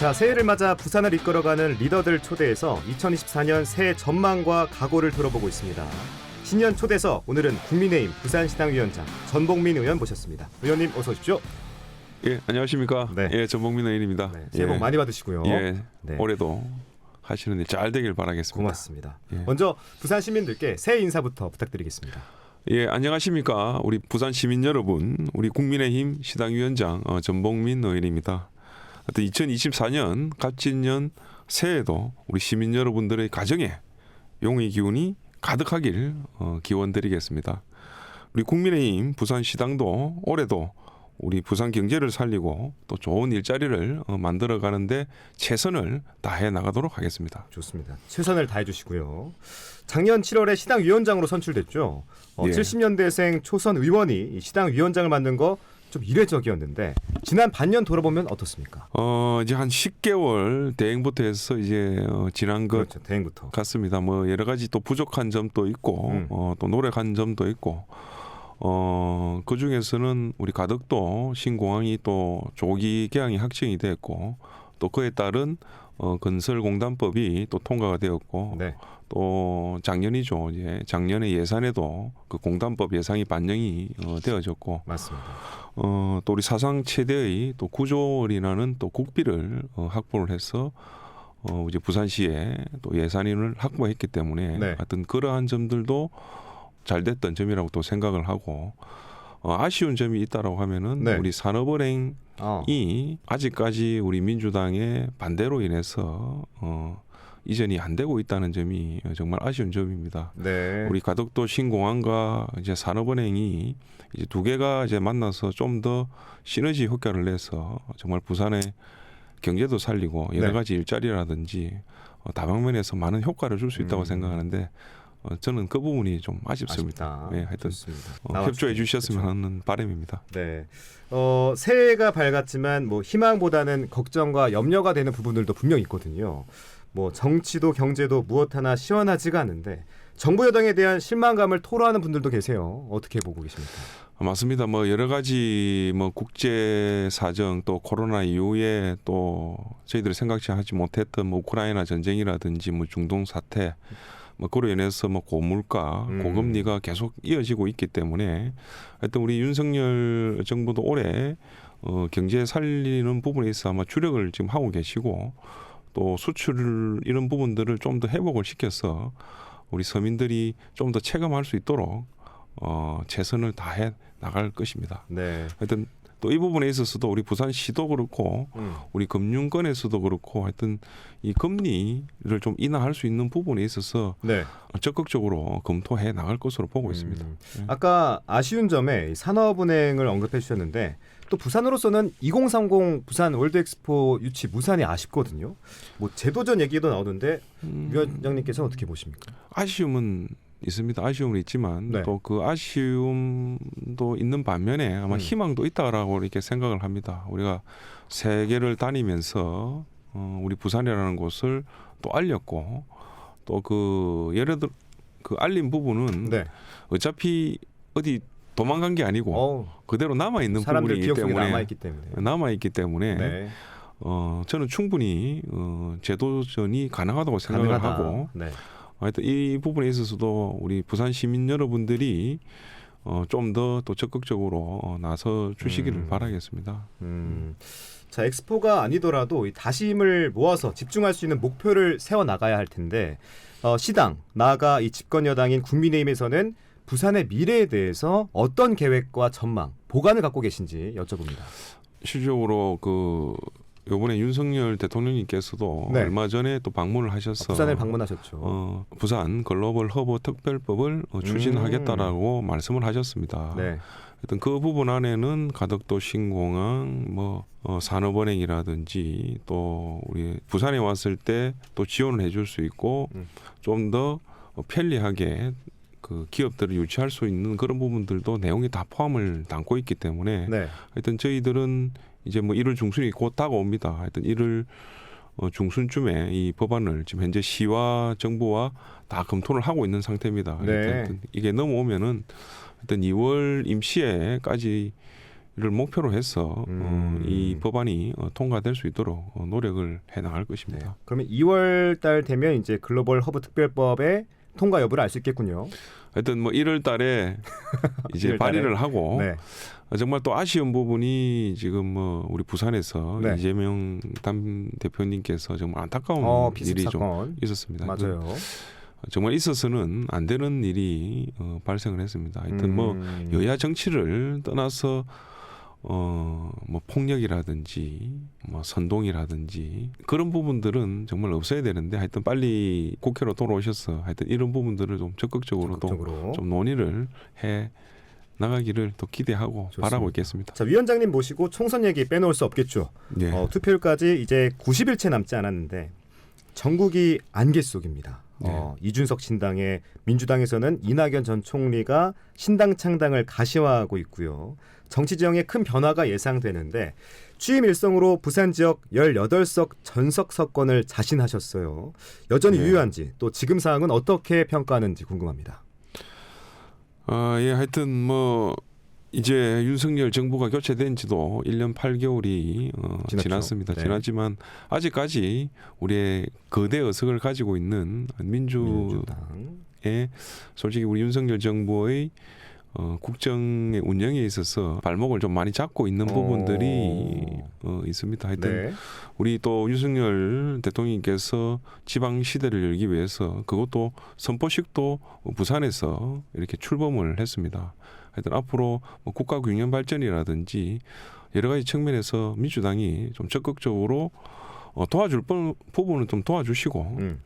자, 새해를 맞아 부산을 이끌어가는 리더들 초대해서 2024년 새해 전망과 각오를 들어보고 있습니다. 신년 초대석 오늘은 국민의힘 부산시당위원장 전봉민 의원 모셨습니다. 의원님 어서 오십시오. 예, 안녕하십니까? 네. 예, 전봉민 의원입니다. 네, 새해 복 예, 많이 받으시고요. 예, 네. 올해도 하시는 일 잘 되길 바라겠습니다. 고맙습니다. 예. 먼저 부산 시민들께 새해 인사부터 부탁드리겠습니다. 예, 안녕하십니까? 우리 부산 시민 여러분, 우리 국민의힘 시당위원장 어, 전봉민 의원입니다. 하여튼 2024년 갑진년 새해에도 우리 시민 여러분들의 가정에 용의 기운이 가득하길 어, 기원드리겠습니다. 우리 국민의힘 부산 시당도 올해도 우리 부산 경제를 살리고 또 좋은 일자리를 어, 만들어 가는데 최선을 다해 나가도록 하겠습니다. 좋습니다. 최선을 다해 주시고요. 작년 7월에 시당 위원장으로 선출됐죠. 어, 예. 70년대생 초선 의원이 이 시당 위원장을 맡는 거 좀 이례적이었는데 지난 반년 돌아보면 어떻습니까? 어 이제 한 10개월 대행부터 해서 이제 어, 지난 것 그렇죠. 대행부터. 같습니다. 뭐 여러 가지 또 부족한 점도 있고 음. 어, 또 노력한 점도 있고 어, 그 중에서는 우리 가덕도 신공항이 또 조기 개항이 확정이 됐고 또 그에 따른 어, 건설공단법이 또 통과가 되었고 네. 또 작년이죠. 이제 작년에 예산에도 그 공단법 예상이 반영이 어, 되어졌고 맞습니다. 어, 또 우리 사상 최대의 또 9조 원이라는 또 국비를 어, 확보를 해서 어, 이제 부산시에 또 예산인을 확보했기 때문에 네. 하여튼 그러한 점들도 잘 됐던 점이라고 또 생각을 하고 어, 아쉬운 점이 있다라고 하면은 네. 우리 산업은행 이 어. 아직까지 우리 민주당의 반대로 인해서 어, 이전이 안 되고 있다는 점이 정말 아쉬운 점입니다. 네. 우리 가덕도 신공항과 이제 산업은행이 이제 두 개가 이제 만나서 좀 더 시너지 효과를 내서 정말 부산의 경제도 살리고 여러 네. 가지 일자리라든지 어, 다방면에서 많은 효과를 줄 수 있다고 음. 생각하는데 어, 저는 그 부분이 좀 아쉽습니다. 아쉽다. 네, 하여튼. 어. 협조해 주셨으면. 하는 바람입니다. 네. 어, 새해가 밝았지만 뭐 희망보다는 걱정과 염려가 되는 부분들도 분명 있거든요. 뭐 정치도 경제도 무엇 하나 시원하지가 않은데 정부 여당에 대한 실망감을 토로하는 분들도 계세요. 어떻게 보고 계십니까? 아, 맞습니다. 뭐 여러 가지 뭐 국제 사정 또 코로나 이후에 또 저희들이 생각지 하지 못했던 뭐 우크라이나 전쟁이라든지 뭐 중동 사태 뭐 그로 인해서 뭐 고물가, 음. 고금리가 계속 이어지고 있기 때문에 하여튼 우리 윤석열 정부도 올해 어 경제 살리는 부분에 있어 아마 주력을 지금 하고 계시고 또 수출 이런 부분들을 좀 더 회복을 시켜서 우리 서민들이 좀 더 체감할 수 있도록 어 최선을 다해 나갈 것입니다. 네. 하여튼 또 이 부분에 있어서도 우리 부산시도 그렇고 음. 우리 금융권에서도 그렇고 하여튼 이 금리를 좀 인하할 수 있는 부분에 있어서 네. 적극적으로 검토해 나갈 것으로 보고 있습니다. 음. 네. 아까 아쉬운 점에 이 산업은행을 언급해 주셨는데 또 부산으로서는 2030 부산 월드엑스포 유치 무산이 아쉽거든요. 뭐 제도전 얘기도 나오는데 음, 위원장님께서 어떻게 보십니까? 아쉬움은 있습니다. 아쉬움은 있지만 네. 또그 아쉬움도 있는 반면에 아마 음. 희망도 있다라고 이렇게 생각을 합니다. 우리가 세계를 다니면서 어, 우리 부산이라는 곳을 또 알렸고 또 그 예를 들어 그 알린 부분은 네. 어차피 어디 도망간 게 아니고 어, 그대로 남아 있는 부분이기 때문에 남아 있기 때문에. 남아 있기 때문에 네. 어 저는 충분히 어 제도전이 가능하다고 생각을 가능하다. 하고 네. 하여튼 이 부분에 있어서도 우리 부산 시민 여러분들이 어 좀 더 또 적극적으로 어, 나서 주시기를 음. 바라겠습니다. 음. 자, 엑스포가 아니더라도 이 다심을 모아서 집중할 수 있는 목표를 세워 나가야 할 텐데 어, 시당 나아가 이 집권 여당인 국민의힘에서는 부산의 미래에 대해서 어떤 계획과 전망, 보관을 갖고 계신지 여쭤봅니다. 실질적으로 그 요번에 윤석열 대통령님께서도 네. 얼마 전에 또 방문을 하셔서 부산을 방문하셨죠. 어, 부산 글로벌 허브 특별법을 어, 추진하겠다라고 말씀을 하셨습니다. 음. 네. 하여튼 그 부분 안에는 가덕도 신공항, 뭐 어, 산업은행이라든지 또 우리 부산에 왔을 때 또 지원을 해줄 수 있고 음. 좀더 편리하게 그 기업들을 유치할 수 있는 그런 부분들도 내용이 다 포함을 담고 있기 때문에 네. 하여튼 저희들은 이제 뭐 1월 중순이 곧 다가옵니다. 하여튼 1월 어, 중순쯤에 이 법안을 지금 현재 시와 정부와 다 검토를 하고 있는 상태입니다. 네. 하여튼 이게 넘어오면은 하여튼 2월 임시에까지 를 목표로 해서 어, 음. 이 법안이 어, 통과될 수 있도록 어, 노력을 해 나갈 네. 것입니다. 그러면 2월 달 되면 이제 글로벌 허브 특별법의 통과 여부를 알 수 있겠군요. 하여튼 뭐 1월 달에 이제 1월 달에? 발의를 하고 네. 어, 정말 또 아쉬운 부분이 지금 뭐 우리 부산에서 네. 이재명 당 대표님께서 정말 안타까운 어, 일이 좀 사건. 있었습니다. 맞아요. 정말 있어서는 안 되는 일이 어, 발생을 했습니다. 하여튼 뭐 음. 여야 정치를 떠나서 어 뭐 폭력이라든지 뭐 선동이라든지 그런 부분들은 정말 없어야 되는데 하여튼 빨리 국회로 돌아오셔서 하여튼 이런 부분들을 좀 적극적으로 좀 논의를 해 나가기를 또 기대하고 좋습니다. 바라고 있겠습니다. 자 위원장님 모시고 총선 얘기 빼놓을 수 없겠죠. 네. 어, 투표일까지 이제 90일째 남지 않았는데 전국이 안개 속입니다. 어, 이준석 신당의 민주당에서는 이낙연 전 총리가 신당 창당을 가시화하고 있고요. 정치 지형에 큰 변화가 예상되는데 취임 일성으로 부산 지역 18석 전석 석권을 자신하셨어요. 여전히 네. 유효한지 또 지금 상황은 어떻게 평가하는지 궁금합니다. 아, 예, 하여튼 뭐 이제 윤석열 정부가 교체된 지도 1년 8개월이 어. 지났습니다. 네. 지났지만 아직까지 우리의 거대 의석을 가지고 있는 민주의 민주당. 솔직히 우리 윤석열 정부의 어, 국정의 운영에 있어서 발목을 좀 많이 잡고 있는 부분들이 어, 있습니다. 하여튼 네. 우리 또 윤석열 대통령께서 지방 시대를 열기 위해서 그것도 선포식도 부산에서 이렇게 출범을 했습니다. 하여튼 앞으로 뭐 국가 균형 발전이라든지 여러 가지 측면에서 민주당이 좀 적극적으로 어, 도와줄 부- 부분은 좀 도와주시고 음.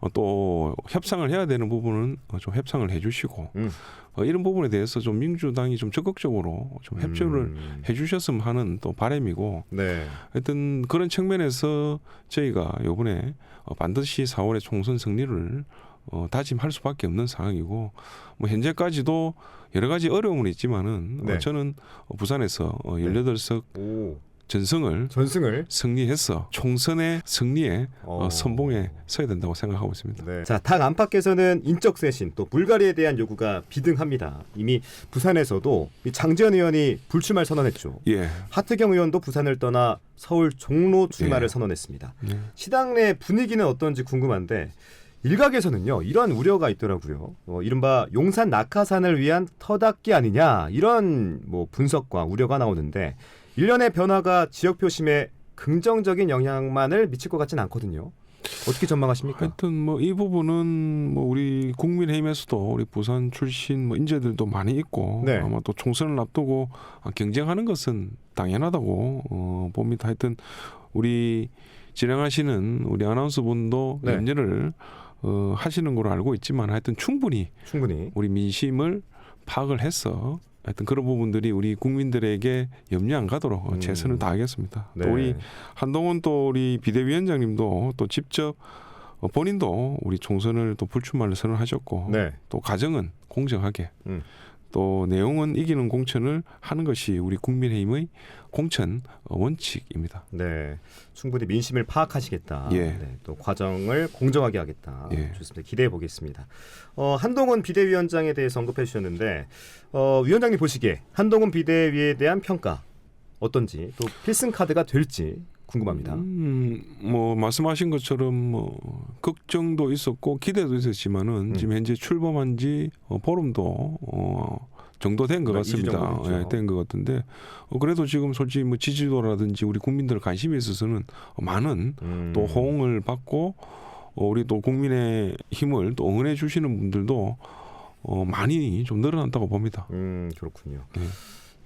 어, 또 협상을 해야 되는 부분은 어, 좀 협상을 해주시고 음. 어, 이런 부분에 대해서 좀 민주당이 좀 적극적으로 좀 협조를 음. 해주셨으면 하는 또 바람이고 네. 하여튼 그런 측면에서 저희가 요번에 어, 반드시 4월에 총선 승리를 어, 다짐할 수밖에 없는 상황이고 뭐 현재까지도 여러 가지 어려움은 있지만은 네. 어, 저는 어, 부산에서 어, 18석 오. 전승을 전승을 승리해서 총선의 승리에 어, 어. 선봉에 서야 된다고 생각하고 있습니다. 네. 자, 당 안팎에서는 인적 쇄신 또 물갈이에 대한 요구가 비등합니다. 이미 부산에서도 이 장지현 의원이 불출마를 선언했죠. 예. 하트경 의원도 부산을 떠나 서울 종로 출마를 예. 선언했습니다. 예. 시당 내 분위기는 어떤지 궁금한데 일각에서는요 이런 우려가 있더라고요. 어, 이른바 용산 낙하산을 위한 터닫기 아니냐 이런 뭐 분석과 우려가 나오는데 일련의 변화가 지역 표심에 긍정적인 영향만을 미칠 것 같지는 않거든요. 어떻게 전망하십니까? 하여튼 뭐 이 부분은 뭐 우리 국민의힘에서도 우리 부산 출신 뭐 인재들도 많이 있고 네. 아마 또 총선을 앞두고 아, 경쟁하는 것은 당연하다고 어, 봅니다. 하여튼 우리 진행하시는 우리 아나운서 분도 네. 염려를 어, 하시는 걸로 알고 있지만 하여튼 충분히 충분히 우리 민심을 파악을 해서 하여튼 그런 부분들이 우리 국민들에게 염려 안 가도록 어, 음. 최선을 다하겠습니다. 네. 또 우리 한동훈 또 우리 비대위원장님도 또 직접 어, 본인도 우리 총선을 또 불출마를 선언하셨고 네. 또 과정은 공정하게 음. 또 내용은 이기는 공천을 하는 것이 우리 국민의힘의 공천 어, 원칙입니다. 네, 충분히 민심을 파악하시겠다. 예. 네, 또 과정을 공정하게 하겠다. 예. 좋습니다. 기대해 보겠습니다. 어, 한동훈 비대위원장에 대해서 언급해 주셨는데 어, 위원장님 보시기에 한동훈 비대위에 대한 평가 어떤지 또 필승 카드가 될지 궁금합니다. 음, 뭐 말씀하신 것처럼 뭐 걱정도 있었고 기대도 있었지만은 음. 지금 현재 출범한 지 어, 보름도 어, 정도 된것 네, 같습니다. 예, 된것 같은데 어, 그래도 지금 솔직히 뭐 지지도라든지 우리 국민들 관심에 있어서는 많은 음. 또 호응을 받고 어, 우리 또 국민의 힘을 또 응원해 주시는 분들도 어, 많이 좀 늘어났다고 봅니다. 음, 그렇군요. 네.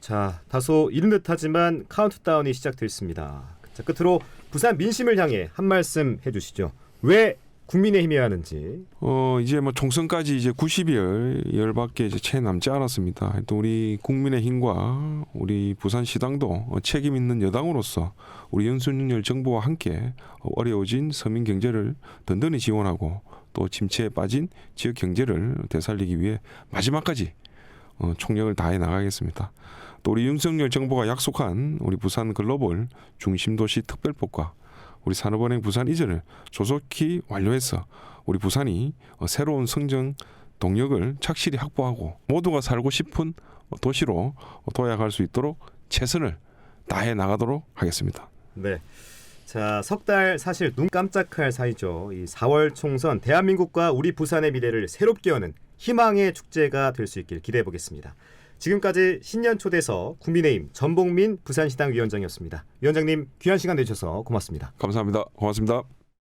자, 다소 이른 듯하지만 카운트다운이 시작됐습니다. 자, 끝으로 부산 민심을 향해 한 말씀 해주시죠. 왜 국민의힘이 해야 하는지. 어 이제 뭐 총선까지 이제 90여 열밖에 이제 채 남지 않았습니다. 또 우리 국민의힘과 우리 부산 시당도 어, 책임 있는 여당으로서 우리 윤석열 정부와 함께 어, 어려워진 서민 경제를 든든히 지원하고 또 침체에 빠진 지역 경제를 되살리기 위해 마지막까지 어, 총력을 다해 나가겠습니다. 또 우리 윤석열 정부가 약속한 우리 부산 글로벌 중심도시 특별법과 우리 산업은행 부산 이전을 조속히 완료해서 우리 부산이 어, 새로운 성장 동력을 착실히 확보하고 모두가 살고 싶은 도시로 도약할 수 있도록 최선을 다해 나가도록 하겠습니다. 네. 자, 석 달 사실 눈 깜짝할 사이죠. 이 4월 총선 대한민국과 우리 부산의 미래를 새롭게 여는 희망의 축제가 될 수 있길 기대해 보겠습니다. 지금까지 신년 초대서 국민의힘 전봉민 부산시당 위원장이었습니다. 위원장님 귀한 시간 내주셔서 고맙습니다. 감사합니다. 고맙습니다.